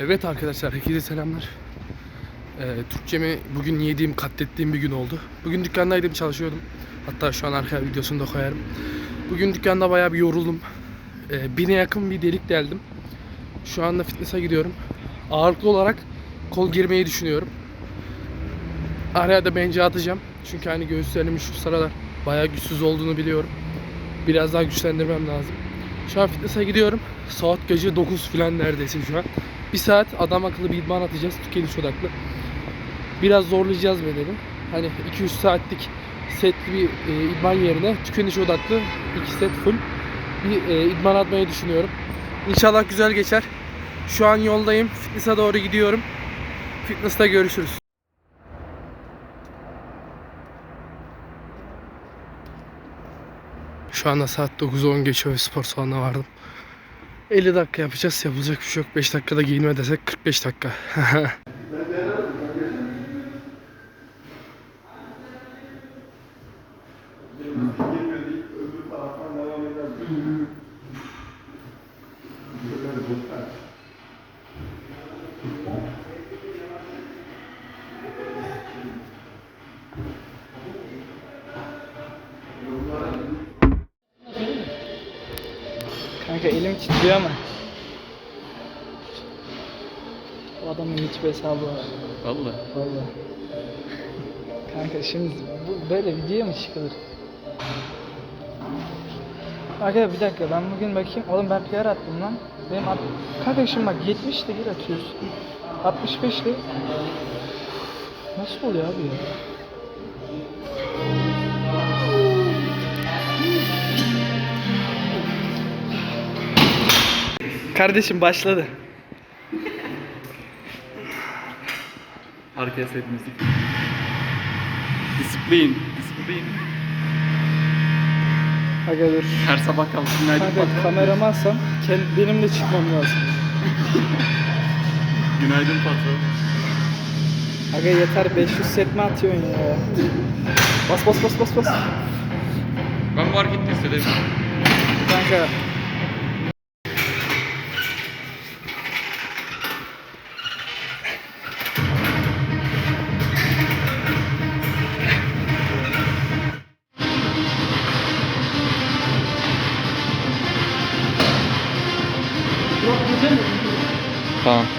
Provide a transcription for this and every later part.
Evet arkadaşlar herkese selamlar. Ee, Türkçemi bugün yediğim, katlettiğim bir gün oldu. Bugün dükkandaydım, çalışıyordum. Hatta şu an arka videosunu da koyarım. Bugün dükkanda bayağı bir yoruldum. Ee, bine yakın bir delik deldim. Şu anda fitness'a gidiyorum. Ağırlıklı olarak kol girmeyi düşünüyorum. Araya da bence atacağım. Çünkü hani göğüslerimin şu sıralar bayağı güçsüz olduğunu biliyorum. Biraz daha güçlendirmem lazım. Şu an fitness'a gidiyorum. Saat gece 9 falan neredeyse şu an. Bir saat adam akıllı bir idman atacağız tüketiş odaklı. Biraz zorlayacağız bedeni. Hani 2-3 saatlik setli bir e, idman yerine tüketiş odaklı 2 set full bir e, idman atmayı düşünüyorum. İnşallah güzel geçer. Şu an yoldayım. Fitness'a doğru gidiyorum. Fitness'ta görüşürüz. Şu anda saat 9.10 geçiyor ve spor salonuna vardım. 50 dakika yapacağız. Yapılacak bir şey yok. 5 dakikada giyinme desek 45 dakika. Kanka elim titriyor ama. O adamın hiçbir hesabı var. Valla. Valla. Kanka şimdi bu böyle video mu çıkılır? Arkadaşlar bir dakika ben bugün bakayım. Oğlum ben PR attım lan. Benim at... Kanka şimdi bak 70 ile bir atıyorsun. 65 ile Nasıl oluyor abi ya? Kardeşim başladı. Arkaya set müzik. Disiplin, disiplin. Aga dur. Her sabah kalkıp günaydın Kanka patron. kameramansam kend- benim de çıkmam lazım. Günaydın patron. Aga yeter 500 set mi atıyorsun ya? Bas bas bas bas bas. Ben bu hareketi Пока.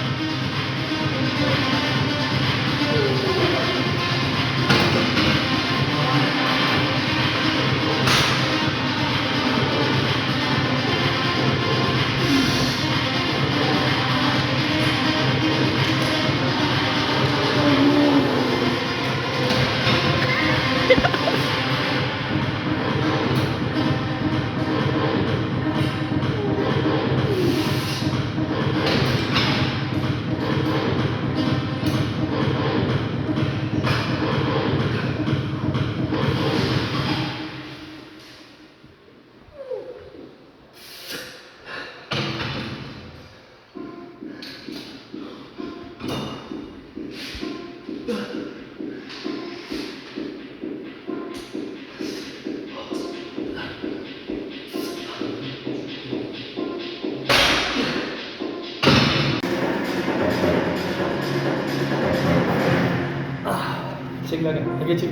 Kanka. Tamam. Çek aga. Aga çek.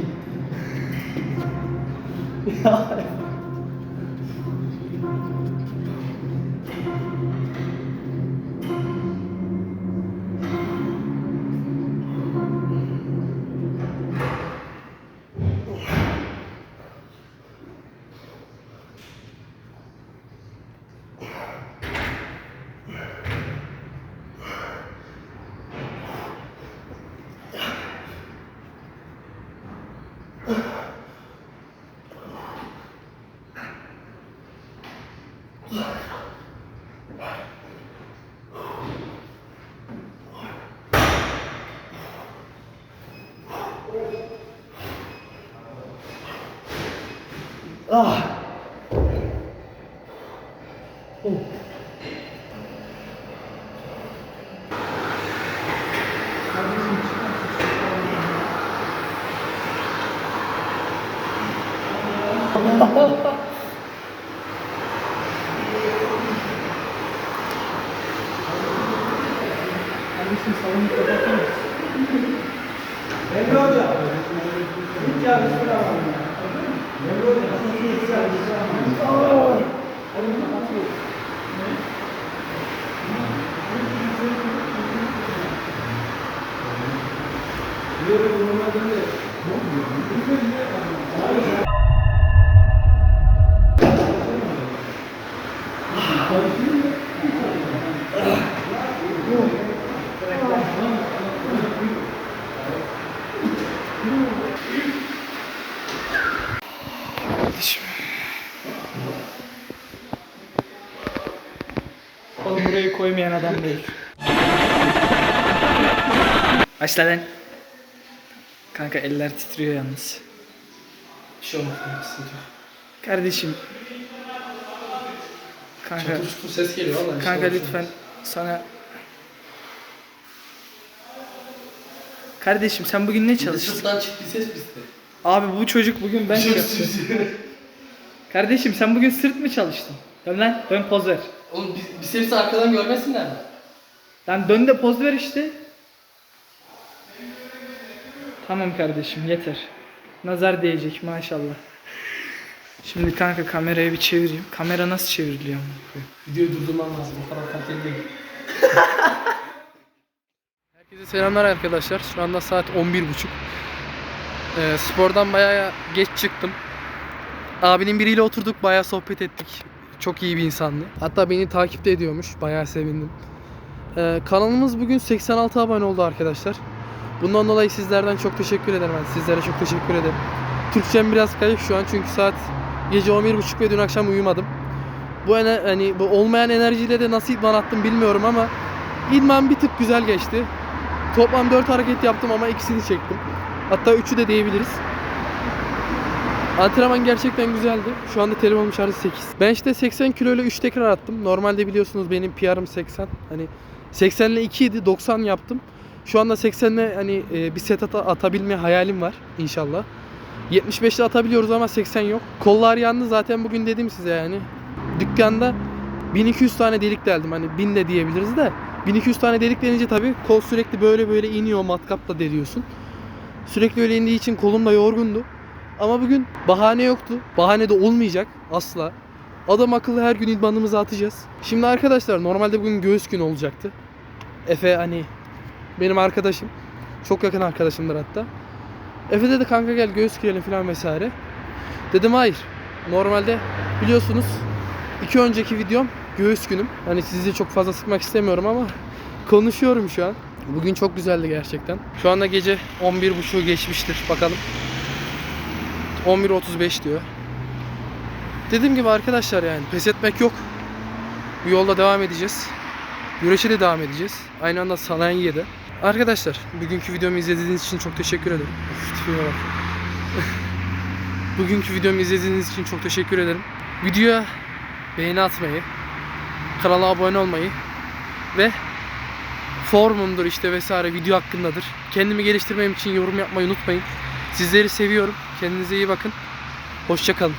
아. 오. Kardeşim salonu kapatır mısın? Kardeşim. Adam değil. Başla lan. Kanka eller titriyor yalnız. Bir şey olmaz. Kardeşim. Kanka, Çatır çutur ses geliyor vallahi. kanka lütfen sana... Kardeşim sen bugün ne çalıştın? Sırttan çıktı ses bizde. Abi bu çocuk bugün ben Kardeşim sen bugün sırt mı çalıştın? Dön lan dön poz ver. Oğlum biz, bicepsi arkadan görmesinler mi? Lan dön de poz ver işte. Tamam kardeşim yeter. Nazar değecek maşallah. Şimdi kanka kamerayı bir çevireyim. Kamera nasıl çevriliyor? Videoyu durdurman lazım. O kadar kaliteli değil. Herkese selamlar arkadaşlar. Şu anda saat 11.30. Ee, spordan bayağı geç çıktım. Abinin biriyle oturduk, bayağı sohbet ettik. Çok iyi bir insandı. Hatta beni takip de ediyormuş. Bayağı sevindim. Ee, kanalımız bugün 86 abone oldu arkadaşlar. Bundan dolayı sizlerden çok teşekkür ederim. Yani sizlere çok teşekkür ederim. Türkçem biraz kayıp şu an çünkü saat gece 11.30 ve dün akşam uyumadım. Bu hani bu olmayan enerjiyle de nasıl idman attım bilmiyorum ama idman bir tık güzel geçti. Toplam 4 hareket yaptım ama ikisini çektim. Hatta 3'ü de diyebiliriz. Antrenman gerçekten güzeldi. Şu anda telefonum şarjı 8. Bench'te 80 kilo ile 3 tekrar attım. Normalde biliyorsunuz benim PR'ım 80. Hani 80 ile 2 idi 90 yaptım. Şu anda 80 ile hani e, bir set ata- atabilme hayalim var inşallah. 75'te atabiliyoruz ama 80 yok. Kollar yandı zaten bugün dedim size yani. Dükkanda 1200 tane delik deldim. Hani 1000 de diyebiliriz de. 1200 tane delik denince tabii kol sürekli böyle böyle iniyor matkapla deliyorsun. Sürekli öyle indiği için kolum da yorgundu. Ama bugün bahane yoktu. Bahane de olmayacak asla. Adam akıllı her gün idmanımızı atacağız. Şimdi arkadaşlar normalde bugün göğüs günü olacaktı. Efe hani benim arkadaşım. Çok yakın arkadaşımdır hatta. Efe dedi kanka gel göğüs girelim falan vesaire. Dedim hayır. Normalde biliyorsunuz iki önceki videom göğüs günüm. Hani sizi çok fazla sıkmak istemiyorum ama konuşuyorum şu an. Bugün çok güzeldi gerçekten. Şu anda gece 11.30'u geçmiştir. Bakalım. 11.35 diyor. Dediğim gibi arkadaşlar yani pes etmek yok. Bu yolda devam edeceğiz. Güreşe de devam edeceğiz. Aynı anda sanayiye de. Arkadaşlar bugünkü videomu izlediğiniz için çok teşekkür ederim. Bugünkü videomu izlediğiniz için çok teşekkür ederim. Videoya beğeni atmayı, kanala abone olmayı ve formumdur işte vesaire video hakkındadır. Kendimi geliştirmem için yorum yapmayı unutmayın. Sizleri seviyorum. Kendinize iyi bakın. Hoşçakalın.